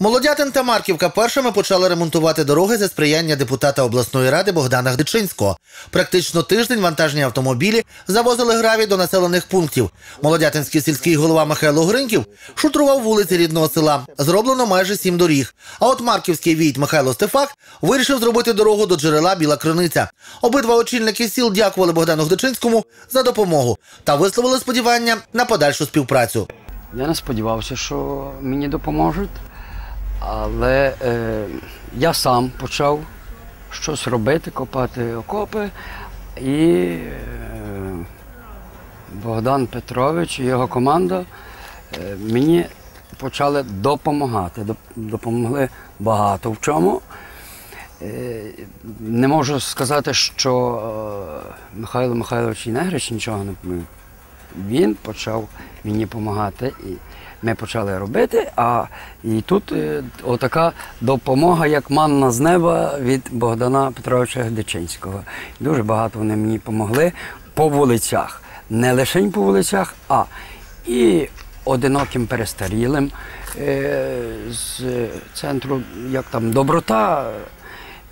Молодятин та Марківка першими почали ремонтувати дороги за сприяння депутата обласної ради Богдана Гдичинського. Практично тиждень вантажні автомобілі завозили гравій до населених пунктів. Молодятинський сільський голова Михайло Гриньків шутрував вулиці рідного села. Зроблено майже сім доріг. А от Марківський війт Михайло Стефак вирішив зробити дорогу до джерела Біла Криниця. Обидва очільники сіл дякували Богдану Гдичинському за допомогу та висловили сподівання на подальшу співпрацю. Я не сподівався, що мені допоможуть, але е, я сам почав щось робити, копати окопи. І е, Богдан Петрович і його команда е, мені почали допомагати. Допомогли багато в чому. Е, Не можу сказати, що е, Михайло Михайлович Інегрич нічого не помив. Він почав мені допомагати, ми почали робити. А і тут е, отака допомога, як манна з неба від Богдана Петровича Гдичинського. Дуже багато вони мені допомогли по вулицях. Не лише по вулицях, а і одиноким перестарілим е, з центру, як там, доброта.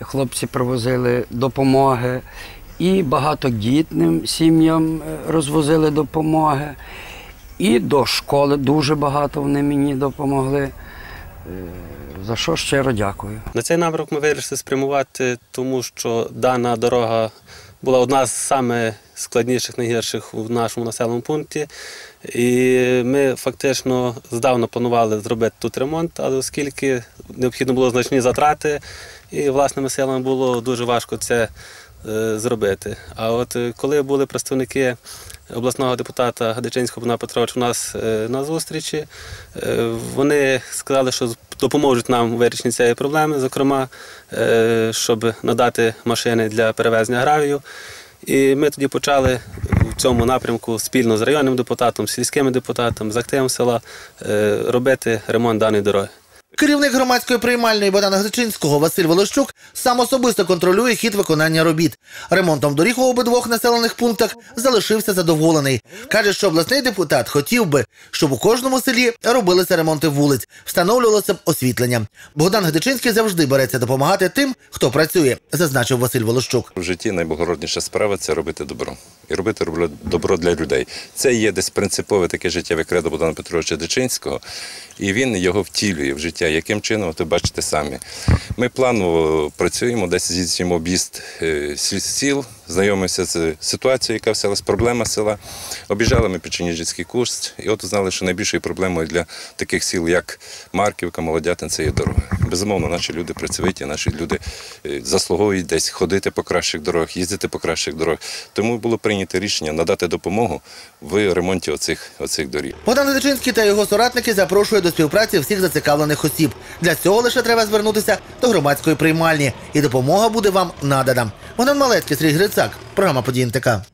Хлопці привозили допомоги, і багатодітним сім'ям е, розвозили допомоги, і до школи дуже багато вони мені допомогли. Е, За що щиро дякую. На цей напрямок ми вирішили спрямувати, тому що дана дорога була одна з саме складніших, найгірших в нашому населеному пункті. І ми фактично здавна планували зробити тут ремонт, але оскільки необхідно було значні затрати, і власними силами було дуже важко це е, зробити. А от е, коли були представники обласного депутата Гадичинського Богдана Петровича у нас е, на зустрічі, вони сказали, що допоможуть нам у вирішенні цієї проблеми, зокрема, щоб надати машини для перевезення гравію. І ми тоді почали в цьому напрямку спільно з районним депутатом, з сільськими депутатами, з активом села е, робити ремонт даної дороги. Керівник громадської приймальної Богдана Гречинського Василь Волощук сам особисто контролює хід виконання робіт. Ремонтом доріг у обидвох населених пунктах залишився задоволений. Каже, що обласний депутат хотів би, щоб у кожному селі робилися ремонти вулиць, встановлювалося б освітлення. Богдан Гдичинський завжди береться допомагати тим, хто працює, зазначив Василь Волощук. В житті найблагородніша справа це робити добро. І робити добро для людей. Це є десь принципове таке життєве кредо Богдана Петровича Дичинського, і він його втілює в життя. Яким чином, ви бачите самі. Ми планово працюємо, десь здійснюємо об'їзд е, сіл- знайомимося з ситуацією, яка в села, з проблема села. Обіжали ми Печеніжицький курс, і от знали, що найбільшою проблемою для таких сіл, як Марківка, Молодятин, це є дороги. Безумовно, наші люди працьовиті, наші люди е, заслуговують десь ходити по кращих дорогах, їздити по кращих дорогах. Тому було прийнято рішення надати допомогу в ремонті оцих, оцих доріг. Богдан Гдичинський та його соратники запрошують до співпраці всіх зацікавлених осіб. Для цього лише треба звернутися до громадської приймальні, і допомога буде вам надана. Богдан Малецький, Сергій Грицак, програма «Події НТК».